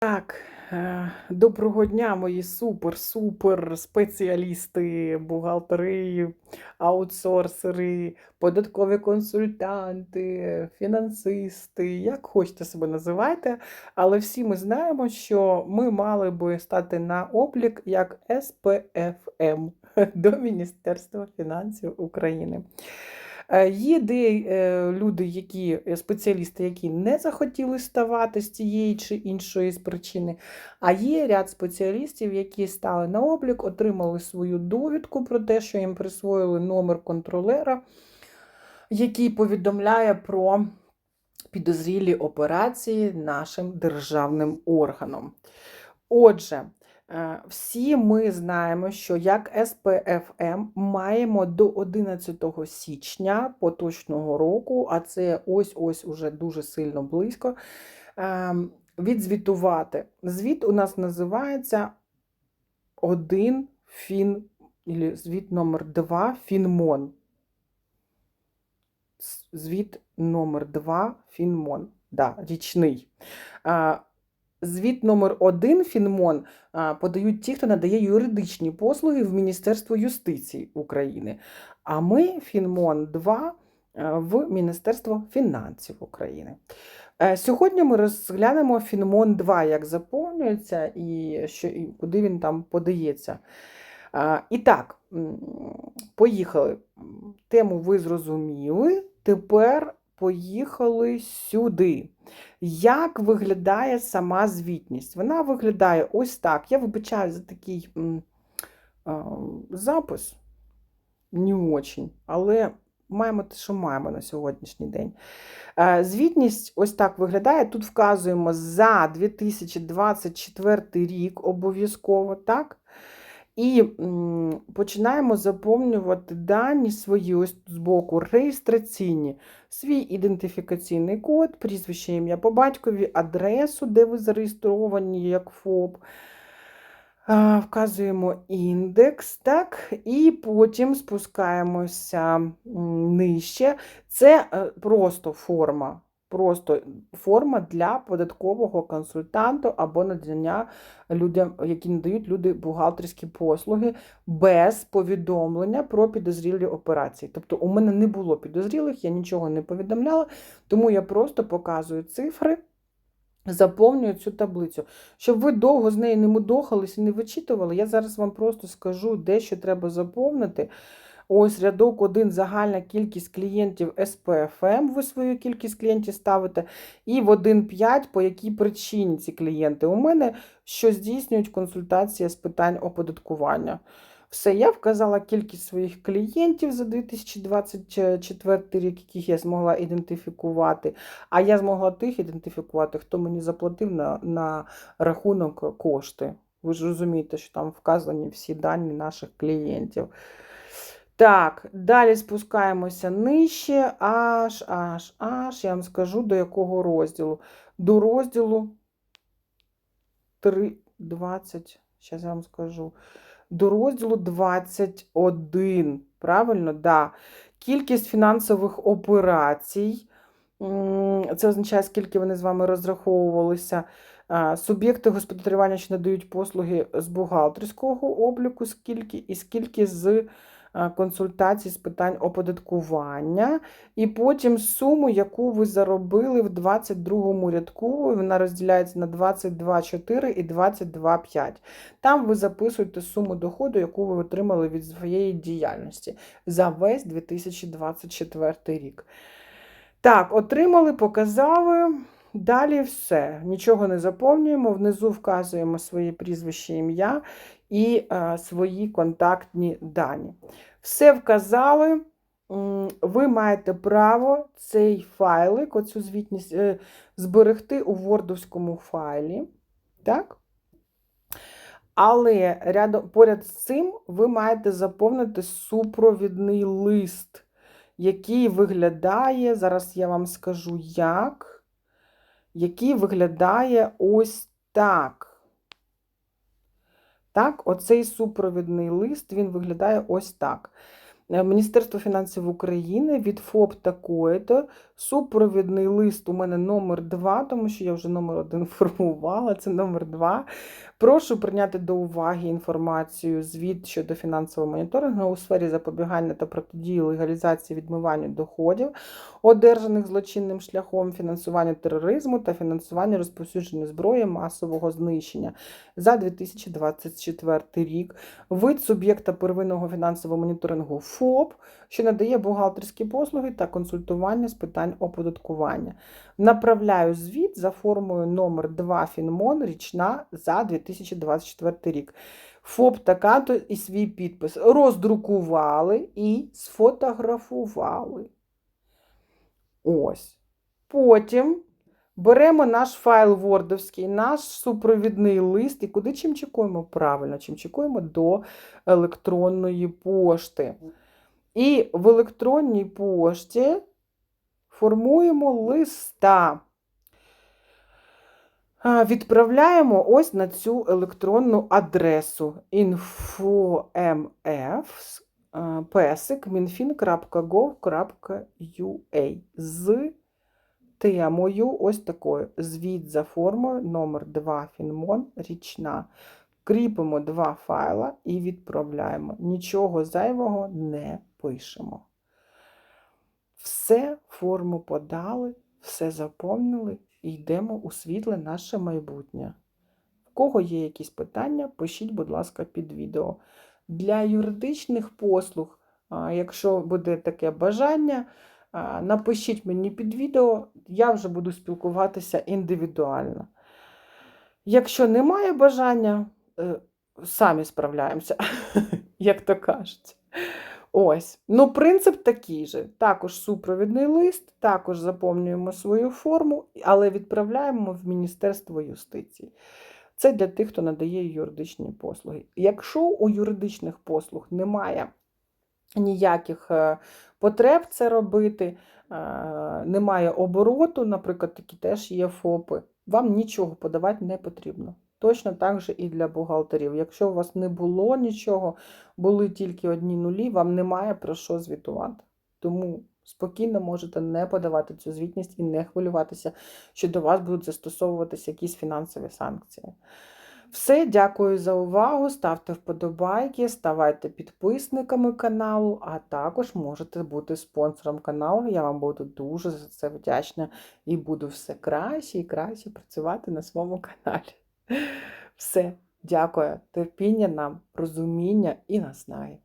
Так, е, доброго дня, мої супер-супер спеціалісти, бухгалтери, аутсорсери, податкові консультанти, фінансисти, як хочете себе називайте. Але всі ми знаємо, що ми мали би стати на облік як СПФМ до Міністерства фінансів України. Е, Є де е, люди, які е, спеціалісти, які не захотіли ставати з тієї чи іншої причини. А є ряд спеціалістів, які стали на облік, отримали свою довідку про те, що їм присвоїли номер контролера, який повідомляє про підозрілі операції нашим державним органам. Отже, Всі ми знаємо, що як СПФМ маємо до 11 січня поточного року, а це ось-ось уже дуже сильно близько, ем, відзвітувати. Звіт у нас називається 1 фін, звіт номер 2 Фінмон. Звіт номер 2 Фінмон. Да, річний. Звіт номер 1 Фінмон подають ті, хто надає юридичні послуги в Міністерство юстиції України. А ми Фінмон 2 в Міністерство фінансів України. Е, Сьогодні ми розглянемо Фінмон 2, як заповнюється і, що, і куди він там подається. І так, поїхали. Тему ви зрозуміли. Тепер поїхали сюди. Як виглядає сама звітність? Вона виглядає ось так. Я вибачаю за такий м, а, запис, не очень, але маємо те, що маємо на сьогоднішній день. Е, Звітність ось так виглядає. Тут вказуємо за 2024 рік обов'язково, так? І починаємо заповнювати дані свої ось тут збоку реєстраційні, свій ідентифікаційний код, прізвище ім'я по батькові, адресу, де ви зареєстровані як ФОП. Вказуємо індекс, так, і потім спускаємося нижче. Це е, просто форма. Просто форма для податкового консультанту або надання людям, які надають люди бухгалтерські послуги без повідомлення про підозрілі операції. Тобто у мене не було підозрілих, я нічого не повідомляла, тому я просто показую цифри, заповнюю цю таблицю. Щоб ви довго з нею не мудохались і не вичитували, я зараз вам просто скажу, де що треба заповнити. Ось рядок 1 загальна кількість клієнтів СПФМ, ви свою кількість клієнтів ставите, і в 1.5 по якій причині ці клієнти у мене, що здійснюють консультації з питань оподаткування. Все, я вказала кількість своїх клієнтів за 2024 рік, яких я змогла ідентифікувати. А я змогла тих ідентифікувати, хто мені заплатив на, на рахунок кошти. Ви ж розумієте, що там вказані всі дані наших клієнтів. Так, далі спускаємося нижче, аж, аж, аж, я вам скажу, до якого розділу. До розділу 3, 20, зараз я вам скажу. До розділу 21. Правильно? Да. Кількість фінансових операцій. Це означає, скільки вони з вами розраховувалися. Суб'єкти господарювання, що надають послуги з бухгалтерського обліку, скільки, і скільки з консультацій з питань оподаткування, і потім суму, яку ви заробили в 22 рядку, вона розділяється на 22,4 і 22,5. Там ви записуєте суму доходу, яку ви отримали від своєї діяльності за весь 2024 рік. Так, отримали, показали. Далі все. Нічого не заповнюємо. Внизу вказуємо своє прізвище, ім'я і е, свої контактні дані. Все вказали. Ви маєте право цей файлик, оцю звітність, е, зберегти у вордовському файлі. Так? Але рядом, поряд з цим ви маєте заповнити супровідний лист, який виглядає, зараз я вам скажу як, який виглядає ось так. Так, оцей супровідний лист, він виглядає ось так. Е, Міністерство фінансів України від ФОП такої-то. Супровідний лист у мене номер 2, тому що я вже номер 1 формувала, це номер 2. Прошу прийняти до уваги інформацію звіт щодо фінансового моніторингу у сфері запобігання та протидії легалізації відмивання доходів, одержаних злочинним шляхом фінансування тероризму та фінансування розповсюдження зброї масового знищення за 2024 рік. Вид суб'єкта первинного фінансового моніторингу ФОП, що надає бухгалтерські послуги та консультування з питань оподаткування. Направляю звіт за формою номер 2 Фінмон річна за 2024 рік. ФОП така-то і свій підпис роздрукували і сфотографували. Ось. Потім беремо наш файл вордовський, наш супровідний лист, і куди чимчикуємо? Правильно, чимчикуємо до електронної пошти. І в електронній пошті формуємо листа. Відправляємо ось на цю електронну адресу infomf песик minfin.gov.ua з темою ось такою. Звіт за формою номер 2 Фінмон річна. Кріпимо два файла і відправляємо. Нічого зайвого не пишемо. Все, форму подали, все заповнили і йдемо у світле наше майбутнє. В кого є якісь питання, пишіть, будь ласка, під відео. Для юридичних послуг, якщо буде таке бажання, напишіть мені під відео, я вже буду спілкуватися індивідуально. Якщо немає бажання, е, самі справляємося, як то кажуть. Ось. Ну, принцип такий же. Також супровідний лист, також заповнюємо свою форму, але відправляємо в Міністерство юстиції. Це для тих, хто надає юридичні послуги. Якщо у юридичних послуг немає ніяких е, потреб це робити, е, немає обороту, наприклад, такі теж є ФОПи, вам нічого подавати не потрібно. Точно так же і для бухгалтерів. Якщо у вас не було нічого, були тільки одні нулі, вам немає про що звітувати. Тому спокійно можете не подавати цю звітність і не хвилюватися, що до вас будуть застосовуватися якісь фінансові санкції. Все, дякую за увагу. Ставте вподобайки, ставайте підписниками каналу, а також можете бути спонсором каналу. Я вам буду дуже за це вдячна і буду все краще і краще працювати на своєму каналі. Все, дякую, терпіння нам, розуміння і наснаги.